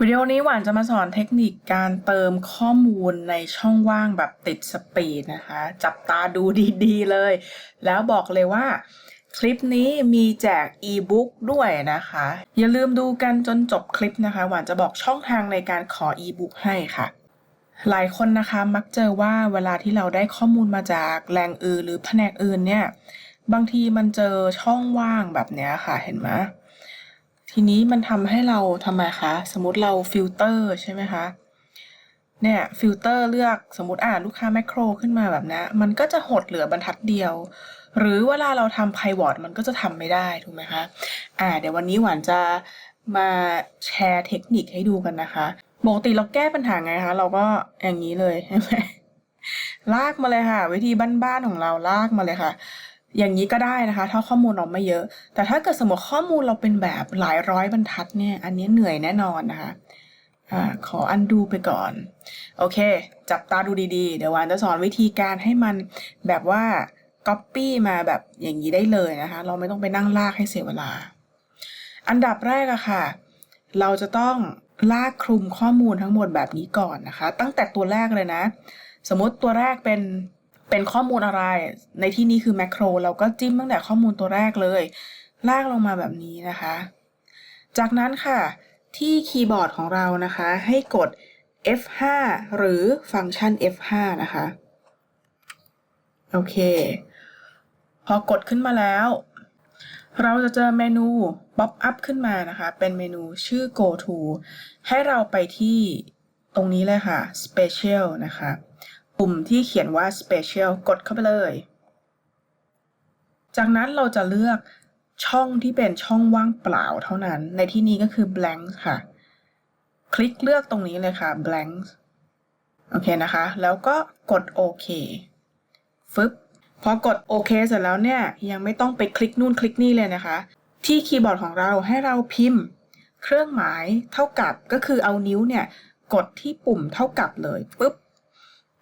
วิดีโอนี้หวานจะมาสอนเทคนิคการเติมข้อมูลในช่องว่างแบบติดสปีดนะคะ จับตาดูดีๆเลย แล้วบอกเลยว่า คลิปนี้มีแจกอีบุ๊กด้วยนะคะ อย่าลืมดูกันจนจบคลิปนะคะ หวานจะบอกช่องทางในการขออีบุ๊กให้ค่ะหลายคนนะคะมักเจอว่าเวลาที่เราได้ข้อมูลมาจากแหล่งอื่นหรือแผนกอื่นเนี่ย บางทีมันเจอช่องว่างแบบเนี้ยค่ะเห็นไหม ทีนี้มันทำให้เราทำไมคะ สมมติเราฟิลเตอร์ใช่ไหมคะ เนี่ยฟิลเตอร์เลือกสมมติอ่านลูกค้าแมคโครขึ้นมาแบบนี้มันก็จะหดเหลือบรรทัดเดียว หรือเวลาเราทำไพวอตมันก็จะทำไม่ได้ถูกไหมคะ อ่า เดี๋ยววันนี้หวานจะมาแชร์เทคนิคให้ดูกันนะคะปกติเราแก้ปัญหาไงคะ เราก็อย่างนี้เลยใช่ไหมลากมาเลยค่ะ วิธีบ้านๆของเราลากมาเลยค่ะ อย่างนี้ก็ได้นะคะ ถ้าข้อมูลเราไม่เยอะ แต่ถ้าเกิดสมมติข้อมูลเราเป็นแบบหลายร้อยบรรทัดเนี่ย อันนี้เหนื่อยแน่นอนนะคะอ่าขออันดูไปก่อน โอเค จับตาดูดีๆ เดี๋ยววานจะสอนวิธีการให้มันแบบว่า Copy มาแบบอย่างนี้ได้เลยนะคะ เราไม่ต้องไปนั่งลากให้เสียเวลา อันดับแรกอะค่ะ เราจะต้องลากคลุมข้อมูลทั้งหมดแบบนี้ก่อนนะคะ ตั้งแต่ตัวแรกเลยนะ สมมติตัวแรกเป็น เป็นข้อมูลอะไร ในที่นี้คือแมคโครเราก็จิ้มตั้งแต่ข้อมูลตัวแรกเลย ลากลงมาแบบนี้นะคะ จากนั้นค่ะ ที่คีย์บอร์ดของเรานะคะ ให้กด F5 หรือฟังก์ชัน F5 นะคะ โอเค พอกดขึ้นมาแล้ว เราจะเจอเมนูป๊อปอัพขึ้นมานะคะ เป็นเมนูชื่อ go to ให้เราไปที่ตรงนี้เลยค่ะ special นะคะ ปุ่มที่เขียนว่า special กดเข้าไปเลย จากนั้นเราจะเลือกช่องที่เป็นช่องว่างเปล่าเท่านั้น ในที่นี้ก็คือ blank ค่ะ คลิกเลือกตรงนี้เลยค่ะ blank โอเคนะคะ แล้วก็กดโอเคฟึบพอกดโอเคเสร็จแล้วเนี่ย ยังไม่ต้องไปคลิกนู่นคลิกนี่เลยนะคะ ที่คีย์บอร์ดของเราให้เราพิมพ์ เครื่องหมายเท่ากับก็คือเอานิ้วเนี่ย กดที่ปุ่มเท่ากับเลยปุ๊บ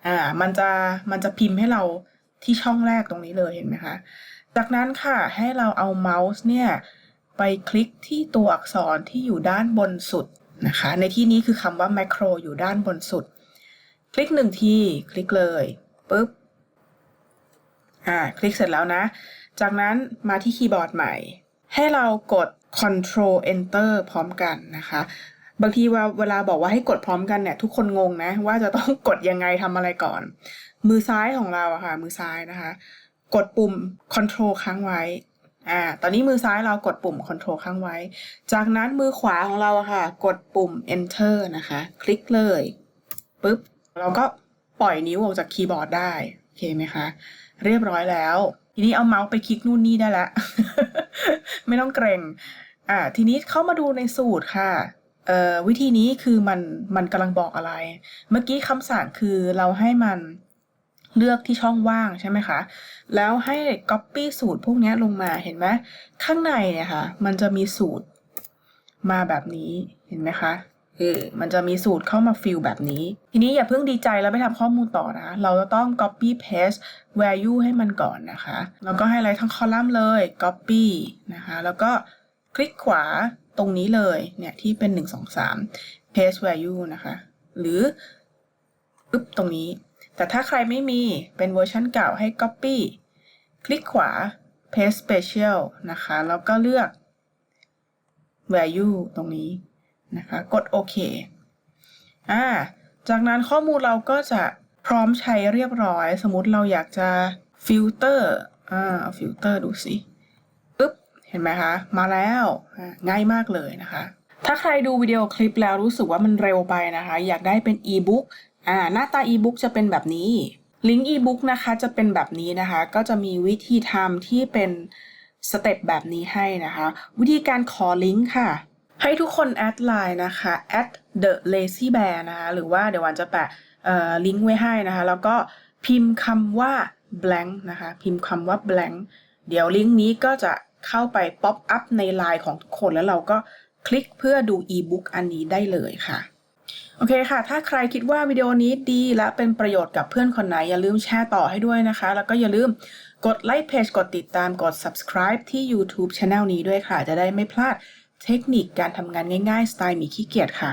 อ่ามันจะมันจะพิมพ์ให้เราที่ช่องแรกตรงนี้เลยเห็นไหมคะ จากนั้นค่ะให้เราเอาเมาส์เนี่ยไปคลิกที่ตัวอักษรที่อยู่ด้านบนสุดนะคะ ในที่นี้คือคำว่า macro อยู่ด้านบนสุด คลิกหนึ่งทีคลิกเลยปุ๊บอ่าคลิกเสร็จแล้วนะ จากนั้นมาที่คีย์บอร์ดใหม่ ให้เรากด Control Enter พร้อมกันนะคะ บางทีว่าเวลาบอกว่าให้กดพร้อมกันเนี่ยทุกคนงงนะ ว่าจะต้องกดยังไงทำอะไรก่อน มือซ้ายของเราอะค่ะ มือซ้ายนะคะ กดปุ่ม Control ค้างไว้อ่าตอนนี้มือซ้ายเรากดปุ่ม Control ค้างไว้ จากนั้นมือขวาของเราอะค่ะ กดปุ่ม Enter นะคะ คลิกเลยปุ๊บเราก็ปล่อยนิ้วออกจากคีย์บอร์ดได้โอเคไหมคะ เรียบร้อยแล้ว ทีนี้เอาเมาส์ไปคลิกนู่นนี่ได้ละ ไม่ต้องเกรงอ่าทีนี้เข้ามาดูในสูตรค่ะ วิธีนี้คือมันมันกำลังบอกอะไร เมื่อกี้คำสั่งคือเราให้มันเลือกที่ช่องว่างใช่ไหมคะ แล้วให้ copy สูตรพวกนี้ลงมาเห็นไหมข้างในเนี่ยค่ะ มันจะมีสูตรมาแบบนี้เห็นไหมคะเออมันจะมีสูตรเข้ามาฟิลแบบนี้ ทีนี้อย่าเพิ่งดีใจแล้วไปทำข้อมูลต่อนะ เราจะต้อง copy paste value ให้มันก่อนนะคะ แล้วก็ให้อะไรทั้งคอลัมน์เลย copy นะคะ แล้วก็ คลิกขวาตรงนี้เลยเนี่ยที่เป็น 1 2 3 paste value นะคะ หรือปึ๊บตรงนี้ แต่ถ้าใครไม่มีเป็นเวอร์ชันเก่าให้ copy คลิกขวา paste special นะคะ แล้วก็เลือก value ตรงนี้นะคะ กดโอเคอ่าจากนั้นข้อมูลเราก็จะพร้อมใช้เรียบร้อย สมมติเราอยากจะฟิลเตอร์อ่าฟิลเตอร์ดูสิ ห็นไหมคะ มาแล้วง่ายมากเลยนะคะ ถ้าใครดูวิดีโอคลิปแล้วรู้สึกว่ามันเร็วไปนะคะ อยากได้เป็นอีบุ๊กอ่าหน้าตาอีบุ๊กจะเป็นแบบนี้ ลิงก์อีบุ๊กนะคะจะเป็นแบบนี้นะคะ ก็จะมีวิธีทำที่เป็นสเต็ปแบบนี้ให้นะคะ วิธีการขอลิงก์ค่ะ ให้ทุกคนแอดไลน์นะคะ at the lazy bear นะคะหรือว่าเดี๋ยววันจะแปะลิงก์ไว้ให้นะคะ แล้วก็พิมพ์คำว่า blank นะคะ พิมพ์คำว่า blank เดี๋ยวลิงก์นี้ก็จะ เข้าไป pop up ในไลน์ของทุกคน แล้วเราก็คลิกเพื่อดู e-book อันนี้ได้เลยค่ะ โอเคค่ะ ถ้าใครคิดว่าวิดีโอนี้ดีและเป็นประโยชน์กับเพื่อนคนไหน อย่าลืมแชร์ต่อให้ด้วยนะคะ แล้วก็อย่าลืมกดไลค์เพจกดติดตามกด subscribe ที่ YouTube Channel นี้ด้วยค่ะ จะได้ไม่พลาดเทคนิคการทำงานง่ายๆ สไตล์มีขี้เกียจค่ะ